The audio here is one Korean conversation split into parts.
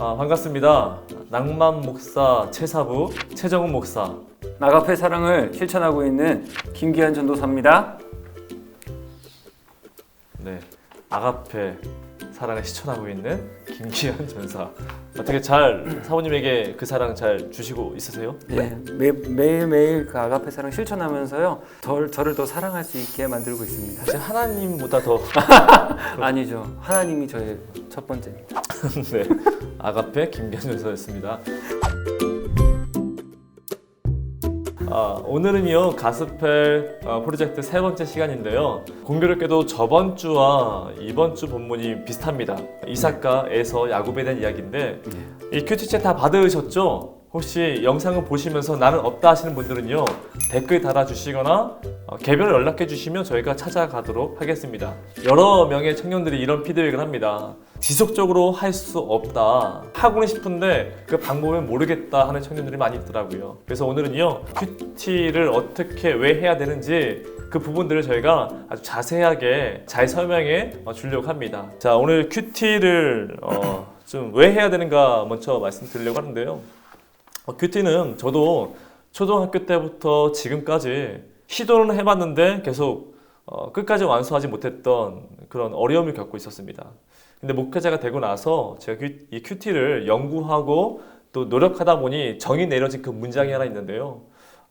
아, 반갑습니다. 낭만 목사 최사부 최정훈 목사. 나가페 사랑을 실천하고 있는 김기한 전도사입니다. 네, 아가페 사랑을 실천하고 있는 김기현 전사. 어떻게 잘 사모님에게 그 사랑 잘 주시고 있으세요? 네, 매, 매일매일 그 아가페 사랑 실천하면서요. 덜, 저를 더 사랑할 수 있게 만들고 있습니다. 사실 하나님보다 더 아니죠. 하나님이 저의 첫 번째입니다. 네, 아가페 김기현 전사였습니다. 아, 오늘은요 가스펠 어, 프로젝트 세 번째 시간인데요. 공교롭게도 저번 주와 이번 주 본문이 비슷합니다. 이삭과에서 야곱에 대한 이야기인데 이 큐티챗 다 받으셨죠? 혹시 영상을 보시면서 나는 없다 하시는 분들은요 댓글 달아주시거나 어, 개별 연락해 주시면 저희가 찾아가도록 하겠습니다. 여러 명의 청년들이 이런 피드백을 합니다. 지속적으로 할 수 없다 하고는 싶은데 그 방법을 모르겠다 하는 청년들이 많이 있더라고요. 그래서 오늘은요 큐티를 어떻게 왜 해야 되는지 그 부분들을 저희가 아주 자세하게 잘 설명해 어, 주려고 합니다. 자 오늘 큐티를 어, 좀 왜 해야 되는가 먼저 말씀드리려고 하는데요. 어, 큐티는 저도 초등학교 때부터 지금까지 시도는 해봤는데 계속 어, 끝까지 완수하지 못했던 그런 어려움을 겪고 있었습니다. 근데 목회자가 되고 나서 제가 큐- 이 큐티를 연구하고 또 노력하다 보니 정이 내려진 그 문장이 하나 있는데요.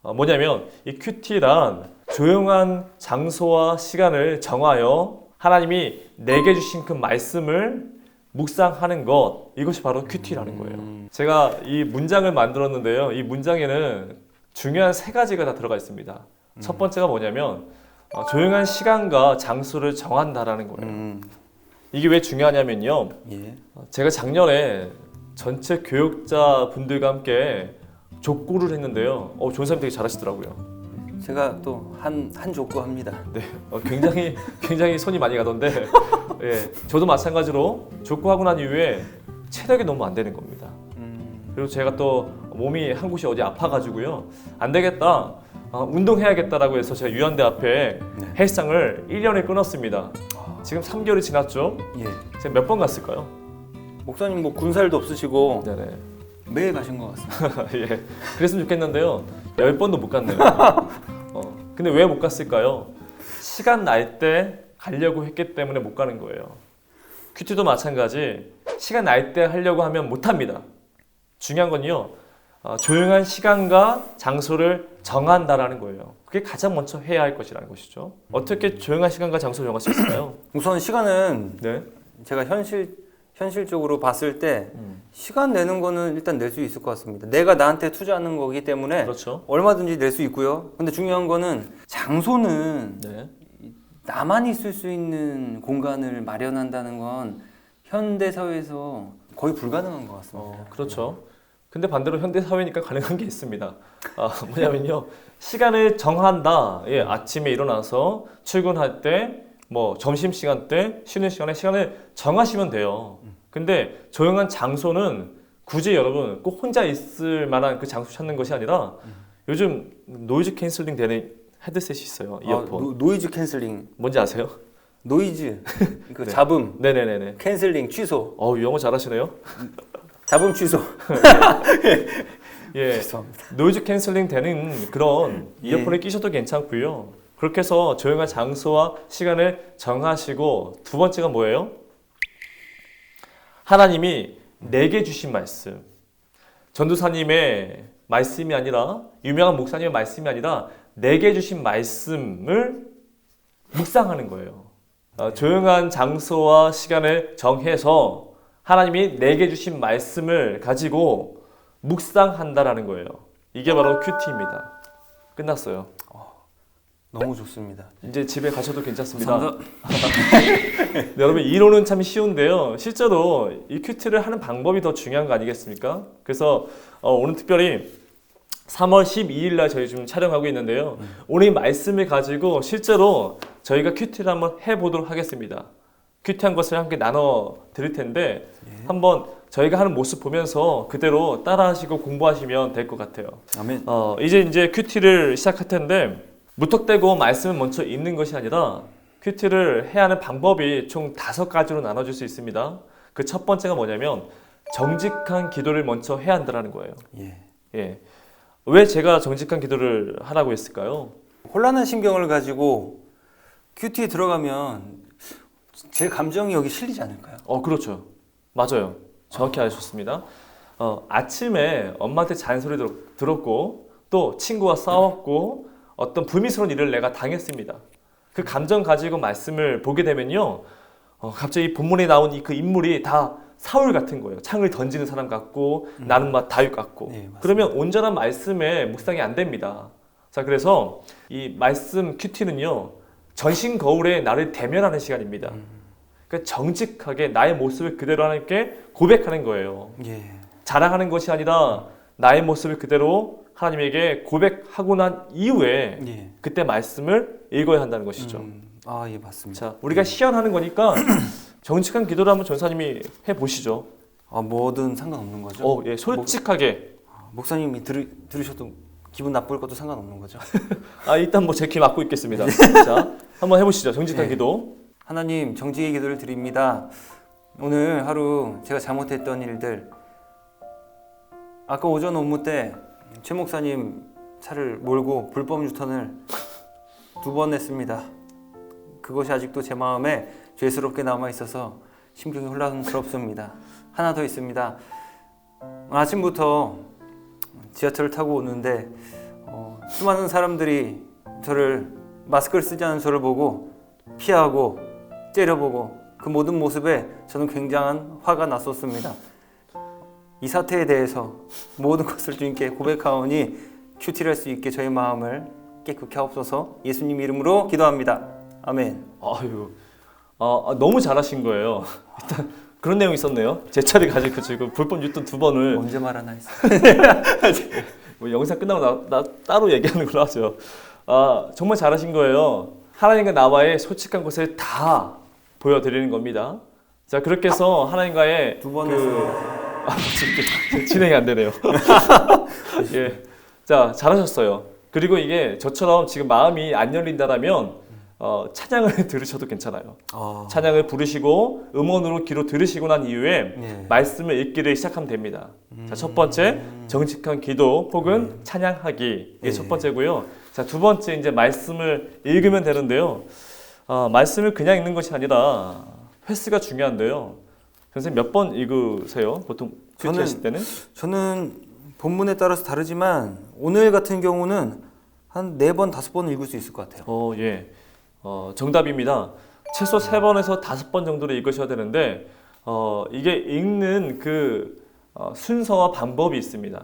어, 뭐냐면 이 큐티란 조용한 장소와 시간을 정하여 하나님이 내게 주신 그 말씀을 묵상하는 것 이것이 바로 큐티라는 거예요. 제가 이 문장을 만들었는데요. 이 문장에는 중요한 세 가지가 다 들어가 있습니다. 첫 번째가 뭐냐면 어, 조용한 시간과 장소를 정한다라는 거예요. 음, 이게 왜 중요하냐면요. 예. 어, 제가 작년에 전체 교육자 분들과 함께 족구를 했는데요. 어, 조사님 되게 잘하시더라고요. 제가 또 한 한 족구 합니다. 네, 어, 굉장히 굉장히 손이 많이 가던데, 예, 저도 마찬가지로 족구하고 난 이후에 체력이 너무 안 되는 겁니다. 음, 그리고 제가 또 몸이 한 곳이 어디 아파가지고요, 안 되겠다, 아, 운동해야겠다라고 해서 제가 유한대 앞에 네. 헬스장을 1년을 끊었습니다. 지금 3개월이 지났죠? 예. 제가 몇 번 갔을까요? 목사님 뭐 군살도 없으시고 네네. 매일 가신 것 같습니다. 예, 그랬으면 좋겠는데요. 열 번도 못 갔네요. 어, 근데 왜 못 갔을까요? 시간 날 때 가려고 했기 때문에 못 가는 거예요. 큐티도 마찬가지. 시간 날 때 하려고 하면 못 합니다. 중요한 건요. 어, 조용한 시간과 장소를 정한다라는 거예요. 그게 가장 먼저 해야 할 것이라는 것이죠. 어떻게 조용한 시간과 장소를 정할 수 있을까요? 우선 시간은 네. 제가 현실 현실적으로 봤을 때 음, 시간 내는 거는 일단 낼 수 있을 것 같습니다. 내가 나한테 투자하는 거기 때문에 그렇죠. 얼마든지 낼 수 있고요. 근데 중요한 거는 장소는 네. 나만 있을 수 있는 공간을 마련한다는 건 현대 사회에서 거의 불가능한 것 같습니다. 어, 그렇죠. 근데 반대로 현대 사회니까 가능한 게 있습니다. 아, 뭐냐면요. 시간을 정한다. 예, 아침에 일어나서 출근할 때, 뭐 점심 시간 때, 쉬는 시간에 시간을 정하시면 돼요. 근데 조용한 장소는 굳이 여러분 꼭 혼자 있을 만한 그 장소 찾는 것이 아니라 요즘 노이즈 캔슬링 되는 헤드셋이 있어요. 이어폰. 아, 노, 노이즈 캔슬링, 뭔지 아세요? 노이즈, 그 네. 잡음, 네네네네. 캔슬링 취소, 어, 영어 잘하시네요. 잡음 취소. 예. 죄송합니다. 노이즈 캔슬링 되는 그런 예. 이어폰을 끼셔도 괜찮고요. 그렇게 해서 조용한 장소와 시간을 정하시고 두 번째가 뭐예요? 하나님이 내게 주신 말씀. 전도사님의 말씀이 아니라 유명한 목사님의 말씀이 아니라 내게 주신 말씀을 묵상하는 거예요. 어, 조용한 장소와 시간을 정해서 하나님이 내게 주신 말씀을 가지고 묵상한다라는 거예요. 이게 바로 큐티입니다. 끝났어요. 너무 좋습니다. 이제 집에 가셔도 괜찮습니다. 네, 여러분 이론은 참 쉬운데요. 실제로 이 큐티를 하는 방법이 더 중요한 거 아니겠습니까? 그래서 어, 오늘 특별히 3월 12일 날 저희 지금 촬영하고 있는데요. 오늘 이 말씀을 가지고 실제로 저희가 큐티를 한번 해보도록 하겠습니다. 큐티한 것을 함께 나눠 드릴 텐데 한번 저희가 하는 모습 보면서 그대로 따라하시고 공부하시면 될 것 같아요. 아멘. 어, 이제 이제 큐티를 시작할 텐데 무턱대고 말씀을 먼저 읽는 것이 아니라 큐티를 해야 하는 방법이 총 다섯 가지로 나눠질 수 있습니다. 그 첫 번째가 뭐냐면 정직한 기도를 먼저 해야 한다는 거예요. 예. 예. 왜 제가 정직한 기도를 하라고 했을까요? 혼란한 심경을 가지고 큐티에 들어가면 제 감정이 여기 실리지 않을까요? 어, 그렇죠. 맞아요. 정확히 아셨습니다. 어, 아침에 엄마한테 잔소리 들- 들었고 또 친구와 싸웠고 어떤 불미스러운 일을 내가 당했습니다. 그 감정 가지고 말씀을 보게 되면요. 어, 갑자기 본문에 나온 이 그 인물이 다 사울 같은 거예요. 창을 던지는 사람 같고 나는 막 다윗 같고. 네. 그러면 온전한 말씀에 묵상이 안 됩니다. 자, 그래서 이 말씀 큐티는요. 전신 거울에 나를 대면하는 시간입니다. 그러니까 정직하게 나의 모습을 그대로 하나님께 고백하는 거예요. 예. 자랑하는 것이 아니라 나의 모습을 그대로 하나님에게 고백하고 난 이후에 예. 그때 말씀을 읽어야 한다는 것이죠. 음, 아, 예, 맞습니다. 자, 우리가 시연하는 거니까 정직한 기도를 한번 전사님이 해 보시죠. 아, 뭐든 상관없는 거죠? 어, 예, 솔직하게. 아, 목사님이 들, 들으셔도 기분 나쁠 것도 상관없는 거죠? 아, 일단 뭐 제 귀 막고 있겠습니다. 자, 한번 해 보시죠. 정직한 네. 기도. 하나님 정직의 기도를 드립니다. 오늘 하루 제가 잘못했던 일들 아까 오전 업무 때 최 목사님 차를 몰고 불법 유턴을 두 번 했습니다. 그것이 아직도 제 마음에 죄스럽게 남아 있어서 심경이 혼란스럽습니다. 하나 더 있습니다. 아침부터 지하철을 타고 오는데 어, 수많은 사람들이 저를 마스크를 쓰지 않은 저를 보고 피하고 째려보고 그 모든 모습에 저는 굉장한 화가 났었습니다. 이 사태에 대해서 모든 것을 주님께 고백하오니 큐티를 할 수 있게 저의 마음을 깨끗게 하옵소서 예수님 이름으로 기도합니다. 아멘. 아유, 아, 아, 너무 잘하신 거예요. 일단 그런 내용이 있었네요. 제 차를 가지고 지금 불법 유턴 두 번을 언제 말하나 했어. 뭐 영상 끝나고 나, 나 따로 얘기하는 걸로 하죠. 아, 정말 잘하신 거예요. 하나님과 나와의 솔직한 것을 다 보여드리는 겁니다. 자, 그렇게 해서 하나님과의 두번 그-. 아, 지금 진행이 안 되네요. 예. 자, 잘하셨어요. 그리고 이게 저처럼 지금 마음이 안 열린다라면 어, 찬양을 들으셔도 괜찮아요. 아, 찬양을 부르시고 음원으로 귀로 들으시고 난 이후에 네. 말씀을 읽기를 시작하면 됩니다. 자, 첫 번째 정직한 기도 혹은 찬양하기 이게 네. 첫 번째고요. 자, 두 번째 이제 말씀을 읽으면 되는데요. 아, 말씀을 그냥 읽는 것이 아니라 횟수가 중요한데요. 선생님 몇 번 읽으세요? 보통 저는- 큐티하실 때는? 저는 본문에 따라서 다르지만 오늘 같은 경우는 한 네 번 다섯 번 읽을 수 있을 것 같아요. 어, 예. 어, 정답입니다. 최소 세 번에서 다섯 번 정도를 읽으셔야 되는데 어, 이게 읽는 그 어, 순서와 방법이 있습니다.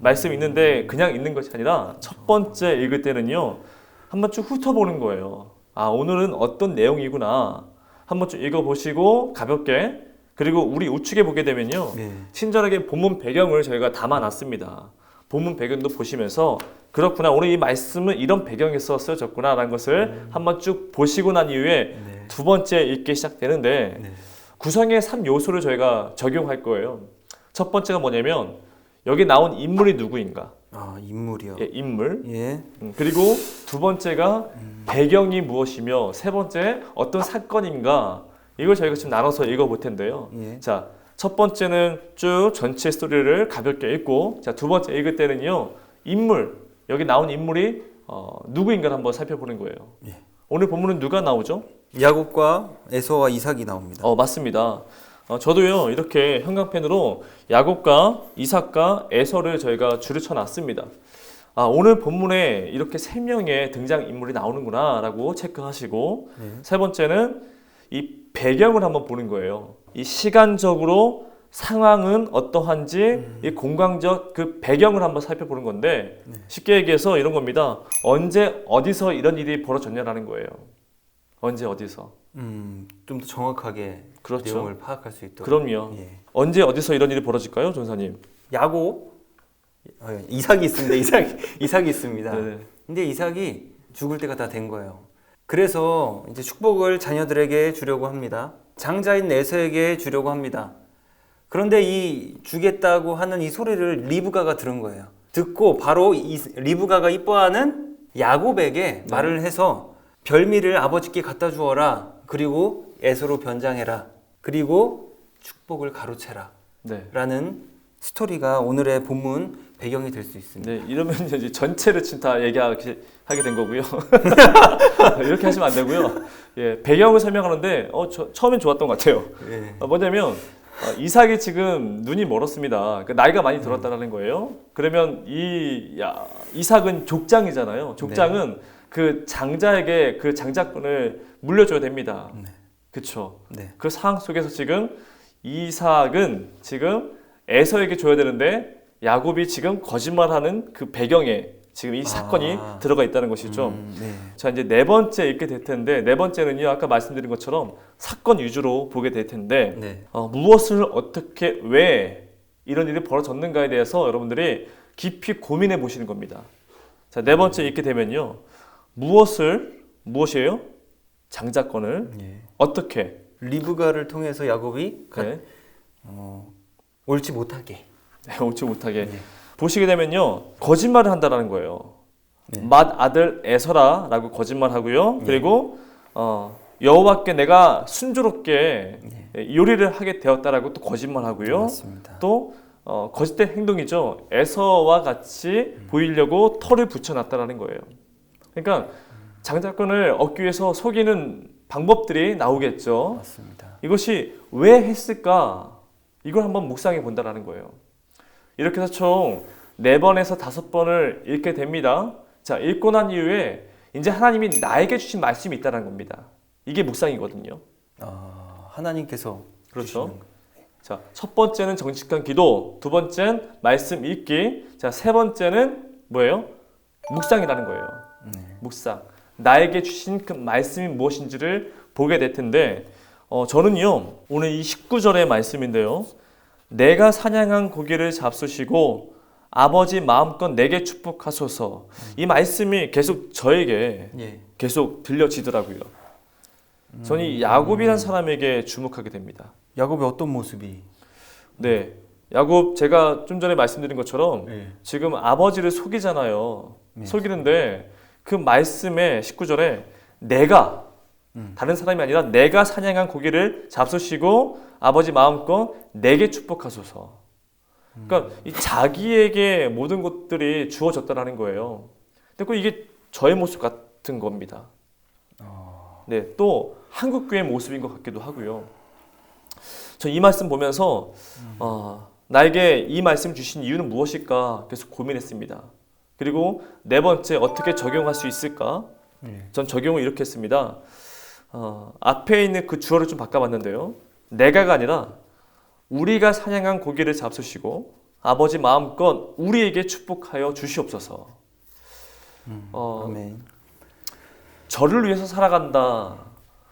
말씀 읽는데 그냥 읽는 것이 아니라 첫 번째 읽을 때는요. 한번 쭉 훑어보는 거예요. 아, 오늘은 어떤 내용이구나. 한번 쭉 읽어보시고 가볍게 그리고 우리 우측에 보게 되면요. 네. 친절하게 본문 배경을 저희가 담아놨습니다. 본문 배경도 보시면서 그렇구나 오늘 이 말씀은 이런 배경에서 쓰여졌구나라는 것을 한번 쭉 보시고 난 이후에 네. 두 번째 읽기 시작되는데 네. 구성의 3 요소를 저희가 적용할 거예요. 첫 번째가 뭐냐면 여기 나온 인물이 누구인가? 아 인물이요. 예, 인물. 예. 음, 그리고 두 번째가 배경이 무엇이며 세 번째 어떤 사건인가? 이걸 저희가 지금 나눠서 읽어볼 텐데요. 예. 자, 첫 번째는 쭉 전체 스토리를 가볍게 읽고, 자, 두 번째 읽을 때는요, 인물, 여기 나온 인물이 어, 누구인가를 한번 살펴보는 거예요. 예. 오늘 본문은 누가 나오죠? 야곱과 에서와 이삭이 나옵니다. 어, 맞습니다. 어, 저도요, 이렇게 형광펜으로 야곱과 이삭과 에서를 저희가 줄을 쳐놨습니다. 아, 오늘 본문에 이렇게 세 명의 등장 인물이 나오는구나라고 체크하시고, 네. 세 번째는 이 배경을 한번 보는 거예요. 이 시간적으로 상황은 어떠한지 이 공간적 그 배경을 한번 살펴보는 건데 쉽게 얘기해서 이런 겁니다. 언제 어디서 이런 일이 벌어졌냐라는 거예요. 언제 어디서. 음, 좀 더 정확하게 그렇죠. 내용을 파악할 수 있도록. 그럼요. 예. 언제 어디서 이런 일이 벌어질까요, 전사님? 야곱 어, 이삭이 있습니다. 이삭 이삭이 있습니다. 네. 근데 이삭이 죽을 때가 다 된 거예요. 그래서 이제 축복을 자녀들에게 주려고 합니다. 장자인 에서에게 주려고 합니다. 그런데 이 주겠다고 하는 이 소리를 리브가가 들은 거예요. 듣고 바로 이 리브가가 이뻐하는 야곱에게 말을 해서 별미를 아버지께 갖다 주어라. 그리고 에서로 변장해라. 그리고 축복을 가로채라. 라는 스토리가 오늘의 본문 배경이 될 수 있습니다. 네, 이러면 이제 전체를 지금 다 얘기하게 하게 된 거고요. 이렇게 하시면 안 되고요. 예, 배경을 설명하는데 어, 저, 처음엔 좋았던 것 같아요. 예. 어, 뭐냐면 어, 이삭이 지금 눈이 멀었습니다. 그 나이가 많이 들었다는 거예요. 그러면 이 야, 이삭은 족장이잖아요. 족장은 그 장자에게 그 장자권을 물려줘야 됩니다. 네. 그렇죠. 네. 그 상황 속에서 지금 이삭은 지금 에서에게 줘야 되는데 야곱이 지금 거짓말하는 그 배경에 지금 이 사건이 아. 들어가 있다는 것이죠. 음, 네. 자 이제 네 번째 읽게 될 텐데 네 번째는요 아까 말씀드린 것처럼 사건 위주로 보게 될 텐데 네. 어, 무엇을 어떻게 왜 이런 일이 벌어졌는가에 대해서 여러분들이 깊이 고민해 보시는 겁니다. 자네 번째 읽게 되면요 무엇을 무엇이에요? 장자권을 예. 어떻게 리브가를 통해서 야곱이 가- 네, 어, 옳지 못하게. 네, 옳지 못하게 네. 보시게 되면요 거짓말을 한다라는 거예요. 네. 맏 아들 에서라라고 거짓말하고요. 네. 그리고 어, 여호와께 내가 순조롭게 네. 요리를 하게 되었다라고 또 거짓말하고요. 맞습니다. 또 어, 거짓된 행동이죠. 에서와 같이 보이려고 털을 붙여놨다라는 거예요. 그러니까 장자권을 얻기 위해서 속이는 방법들이 나오겠죠. 맞습니다. 이것이 왜 했을까? 이걸 한번 묵상해 본다라는 거예요. 이렇게 해서 총네 번에서 다섯 번을 읽게 됩니다. 자, 읽고 난 이후에 이제 하나님이 나에게 주신 말씀이 있다는 겁니다. 이게 묵상이거든요. 아, 하나님께서 그렇죠. 자, 첫 번째는 정직한 기도, 두 번째는 말씀 읽기, 자, 세 번째는 뭐예요? 묵상이라는 거예요. 네. 묵상. 나에게 주신 그 말씀이 무엇인지를 보게 될 텐데, 어, 저는요, 오늘 이 19절의 말씀인데요. 내가 사냥한 고기를 잡수시고 아버지 마음껏 내게 축복하소서. 이 말씀이 계속 저에게 예. 계속 들려지더라고요. 저는 이 야곱이라는 사람에게 주목하게 됩니다. 야곱의 어떤 모습이? 네. 야곱 제가 좀 전에 말씀드린 것처럼 예. 지금 아버지를 속이잖아요. 네. 속이는데 그 말씀에 19절에 내가 음. 다른 사람이 아니라 내가 사냥한 고기를 잡수시고 아버지 마음껏 내게 축복하소서. 그러니까 이 자기에게 모든 것들이 주어졌다라는 거예요. 근데 그 이게 저의 모습 같은 겁니다. 네, 또 한국 교회의 모습인 것 같기도 하고요. 저 이 말씀 보면서 어, 나에게 이 말씀 주신 이유는 무엇일까 계속 고민했습니다. 그리고 네 번째 어떻게 적용할 수 있을까? 예. 전 적용을 이렇게 했습니다. 어, 앞에 있는 그 주어를 좀 바꿔봤는데요. 내가가 아니라 우리가 사냥한 고기를 잡수시고 아버지 마음껏 우리에게 축복하여 주시옵소서. 어, 아멘. 저를 위해서 살아간다.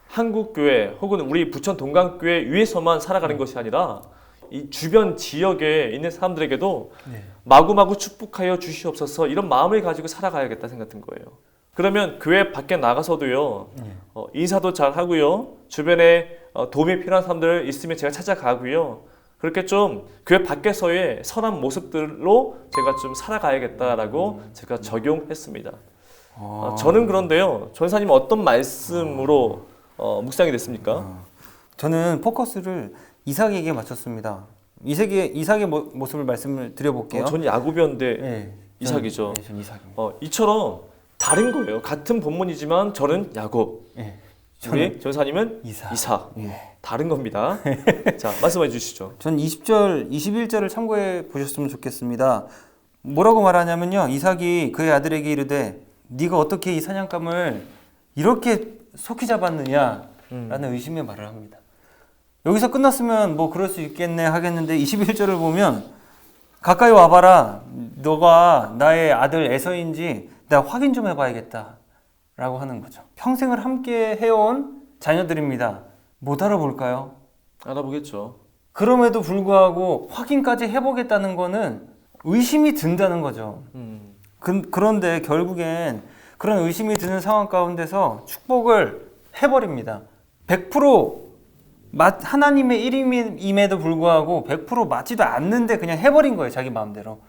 한국 교회 혹은 우리 부천 동강교회 위해서만 살아가는 것이 아니라 이 주변 지역에 있는 사람들에게도 네. 마구마구 축복하여 주시옵소서 이런 마음을 가지고 살아가야겠다 생각한 거예요. 그러면 교회 밖에 나가서도요 네. 어, 인사도 잘 하고요 주변에 어, 도움이 필요한 사람들 있으면 제가 찾아가고요 그렇게 좀 교회 밖에서의 선한 모습들로 제가 좀 살아가야겠다라고 제가 적용했습니다. 어, 저는 그런데요 전사님 어떤 말씀으로 어, 묵상이 됐습니까? 아, 저는 포커스를 이삭에게 맞췄습니다. 이삭의 이삭의 모, 모습을 말씀을 드려볼게요. 어, 저는 야곱이었는데 네, 이삭이죠. 네, 전 이삭입니다. 어, 이처럼 다른 거예요. 같은 본문이지만 저는 야곱, 네, 우리 전사님은 이삭. 이삭. 예. 다른 겁니다. 자, 말씀해 주시죠. 전 20절, 21절을 참고해 보셨으면 좋겠습니다. 뭐라고 말하냐면요. 이삭이 그의 아들에게 이르되 네가 어떻게 이 사냥감을 이렇게 속히 잡았느냐라는 음. 의심의 말을 합니다. 여기서 끝났으면 뭐 그럴 수 있겠네 하겠는데 21절을 보면 가까이 와봐라. 너가 나의 아들 에서인지 내가 확인 좀 해봐야겠다. 라고 하는 거죠. 평생을 함께 해온 자녀들입니다. 못 알아볼까요? 알아보겠죠. 그럼에도 불구하고 확인까지 해보겠다는 거는 의심이 든다는 거죠. 음. 그, 그런데 결국엔 그런 의심이 드는 상황 가운데서 축복을 해버립니다. 100% 맞, 하나님의 일임에도 불구하고 100% 맞지도 않는데 그냥 해버린 거예요. 자기 마음대로.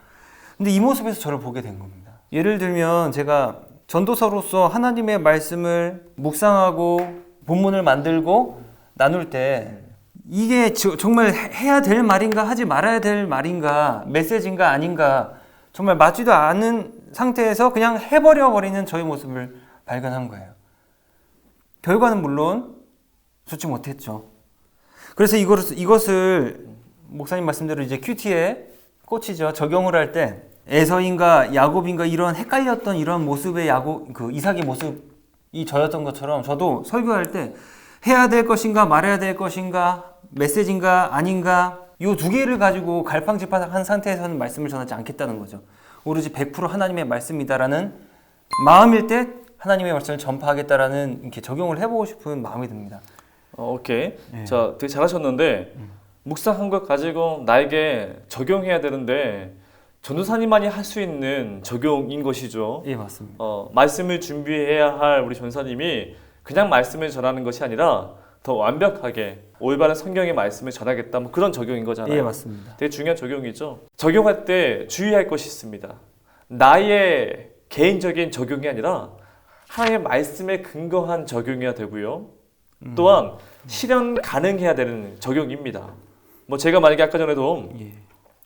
근데 이 모습에서 저를 보게 된 겁니다. 예를 들면 제가 전도사로서 하나님의 말씀을 묵상하고 본문을 만들고 나눌 때 이게 저- 정말 해- 해야 될 말인가 하지 말아야 될 말인가 메시지인가 아닌가 정말 맞지도 않은 상태에서 그냥 해버려 버리는 저의 모습을 발견한 거예요. 결과는 물론 좋지 못했죠. 그래서 이것을, 이것을 목사님 말씀대로 이제 큐티에 꽂히죠. 적용을 할 때 에서인가 야곱인가 이런 헷갈렸던 이런 모습의 야곱 그 이삭의 모습이 저였던 것처럼 저도 설교할 때 해야 될 것인가 말해야 될 것인가 메시지인가 아닌가 이 두 개를 가지고 갈팡질팡한 상태에서는 말씀을 전하지 않겠다는 거죠. 오로지 100% 하나님의 말씀이다라는 마음일 때 하나님의 말씀을 전파하겠다라는 이렇게 적용을 해보고 싶은 마음이 듭니다. 어, 오케이. 네. 자, 되게 잘하셨는데 묵상 한 것 가지고 나에게 적용해야 되는데 전도사님만이 할 수 있는 적용인 것이죠. 예 맞습니다. 어, 말씀을 준비해야 할 우리 전사님이 그냥 말씀을 전하는 것이 아니라 더 완벽하게 올바른 성경의 말씀을 전하겠다 뭐 그런 적용인 거잖아요. 예 맞습니다. 되게 중요한 적용이죠. 적용할 때 주의할 것이 있습니다. 나의 개인적인 적용이 아니라 하나님의 말씀에 근거한 적용이어야 되고요. 또한 실현 가능해야 되는 적용입니다. 뭐 제가 만약에 아까 전에도 예.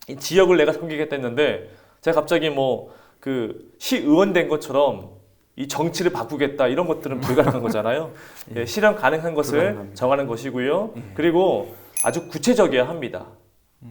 이 지역을 내가 섬기겠다 했는데 제가 갑자기 뭐 그 시의원 된 것처럼 이 정치를 바꾸겠다 이런 것들은 불가능한 거잖아요. 예, 실현 가능한 것을 불가능합니다. 정하는 것이고요. 예. 그리고 아주 구체적이어야 합니다.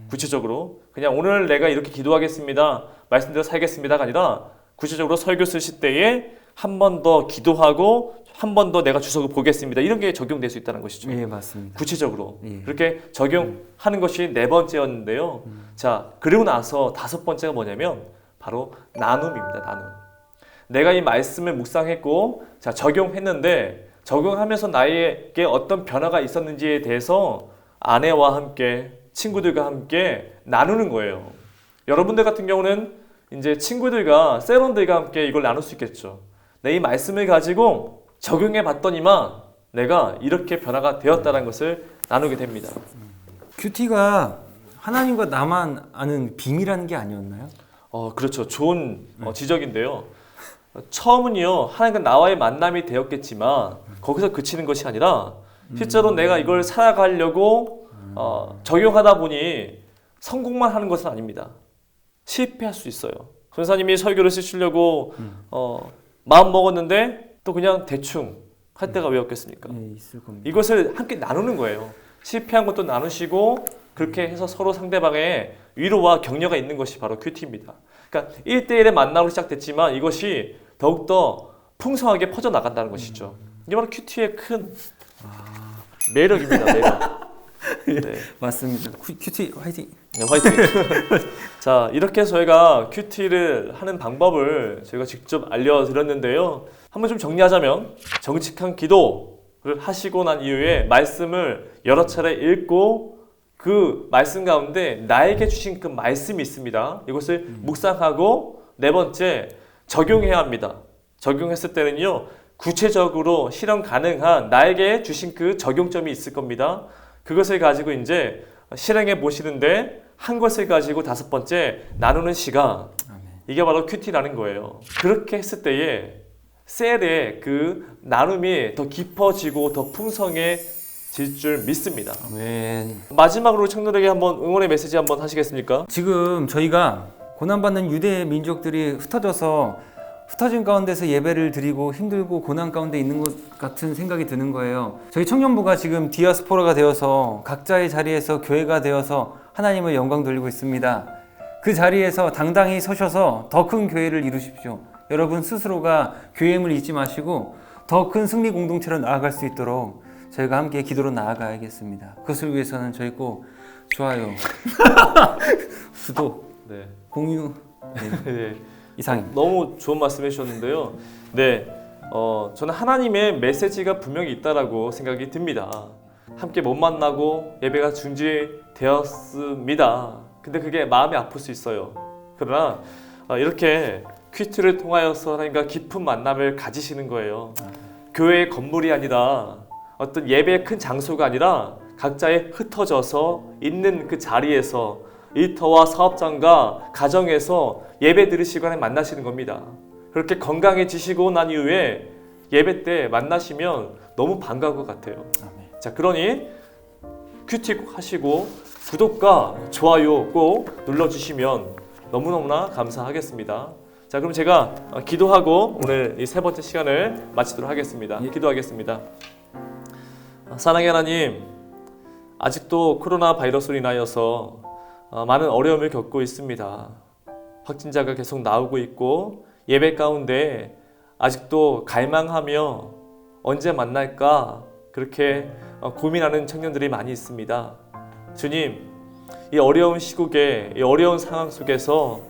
구체적으로 그냥 오늘 내가 이렇게 기도하겠습니다. 말씀대로 살겠습니다가 아니라 구체적으로 설교 쓰실 때에 한 번 더 기도하고 한 번 더 내가 주석을 보겠습니다. 이런 게 적용될 수 있다는 것이죠. 예 맞습니다. 구체적으로 예. 그렇게 적용하는 것이 네 번째였는데요. 자 그리고 나서 다섯 번째가 뭐냐면 바로 나눔입니다. 나눔. 내가 이 말씀을 묵상했고 자 적용했는데 적용하면서 나에게 어떤 변화가 있었는지에 대해서 아내와 함께 친구들과 함께 나누는 거예요. 여러분들 같은 경우는 이제 친구들과 세런들과 함께 이걸 나눌 수 있겠죠. 내 이 말씀을 가지고 적용해 봤더니만 내가 이렇게 변화가 되었다는 것을 나누게 됩니다. 큐티가 하나님과 나만 아는 비밀이라는 게 아니었나요? 어, 그렇죠. 좋은 어, 지적인데요. 어, 처음은요, 하나님과 나와의 만남이 되었겠지만, 거기서 그치는 것이 아니라, 실제로 내가 이걸 살아가려고 어, 적용하다 보니 성공만 하는 것은 아닙니다. 실패할 수 있어요. 선사님이 설교를 쓰시려고 어, 마음 먹었는데 또 그냥 대충 할 때가 왜 없겠습니까? 예 있을 겁니다. 이것을 함께 나누는 거예요. 실패한 것도 나누시고 그렇게 해서 서로 상대방의 위로와 격려가 있는 것이 바로 큐티입니다. 그러니까 1대1의 만남으로 시작됐지만 이것이 더욱더 풍성하게 퍼져나간다는 것이죠. 이게 바로 큐티의 큰 매력입니다. 매력. 네. 맞습니다. 큐- 큐티 화이팅. 네, 화이팅. 자, 이렇게 해서 저희가 큐티를 하는 방법을 저희가 직접 알려드렸는데요. 한번 좀 정리하자면 정직한 기도를 하시고 난 이후에 말씀을 여러 차례 읽고 그 말씀 가운데 나에게 주신 그 말씀이 있습니다. 이것을 묵상하고 네 번째 적용해야 합니다. 적용했을 때는요 구체적으로 실현 가능한 나에게 주신 그 적용점이 있을 겁니다. 그것을 가지고 이제 실행해 보시는데 한 것을 가지고 다섯 번째 나누는 시간. 이게 바로 큐티라는 거예요. 그렇게 했을 때에 셀의 그 나눔이 더 깊어지고 더 풍성해질 줄 믿습니다. 아멘. 마지막으로 청년에게 한번 응원의 메시지 한번 하시겠습니까? 지금 저희가 고난받는 유대 민족들이 흩어져서 흩어진 가운데서 예배를 드리고 힘들고 고난 가운데 있는 것 같은 생각이 드는 거예요. 저희 청년부가 지금 디아스포라가 되어서 각자의 자리에서 교회가 되어서 하나님을 영광 돌리고 있습니다. 그 자리에서 당당히 서셔서 더 큰 교회를 이루십시오. 여러분 스스로가 교회임을 잊지 마시고 더 큰 승리 공동체로 나아갈 수 있도록 저희가 함께 기도로 나아가야겠습니다. 그것을 위해서는 저희 꼭 좋아요, 구독, 네. 공유 네, 네. 이상입니다. 너무 좋은 말씀 해주셨는데요. 네, 어, 저는 하나님의 메시지가 분명히 있다라고 생각이 듭니다. 함께 못 만나고 예배가 중지되었습니다. 근데 그게 마음이 아플 수 있어요. 그러나 어, 이렇게 퀴트를 통하여서 하나님과 깊은 만남을 가지시는 거예요. 교회의 건물이 아니라 어떤 예배의 큰 장소가 아니라 각자의 흩어져서 있는 그 자리에서 일터와 사업장과 가정에서 예배 들으시고 하나님 만나시는 겁니다. 그렇게 건강해지시고 난 이후에 예배 때 만나시면 너무 반가울 것 같아요. 아멘. 자, 그러니 큐티 꼭 하시고 구독과 좋아요 꼭 눌러주시면 너무너무나 감사하겠습니다. 자 그럼 제가 어, 기도하고 오늘 이 세 번째 시간을 마치도록 하겠습니다. 예. 기도하겠습니다. 아, 사랑의 하나님 아직도 코로나 바이러스로 인하여서 어, 많은 어려움을 겪고 있습니다. 확진자가 계속 나오고 있고 예배 가운데 아직도 갈망하며 언제 만날까 그렇게 어, 고민하는 청년들이 많이 있습니다. 주님, 이 어려운 시국에 이 어려운 상황 속에서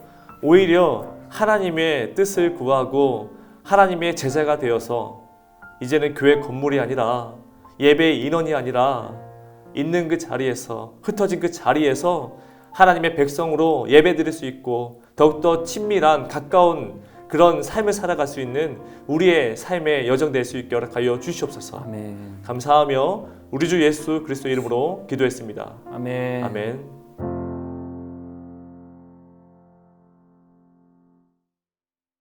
오히려 하나님의 뜻을 구하고 하나님의 제자가 되어서 이제는 교회 건물이 아니라 예배의 인원이 아니라 있는 그 자리에서 흩어진 그 자리에서 하나님의 백성으로 예배드릴 수 있고 더욱더 친밀한 가까운 그런 삶을 살아갈 수 있는 우리의 삶의 여정 될 수 있게 허락하여 주시옵소서. 아멘. 감사하며 우리 주 예수 그리스도 이름으로 기도했습니다. 아멘. 아멘.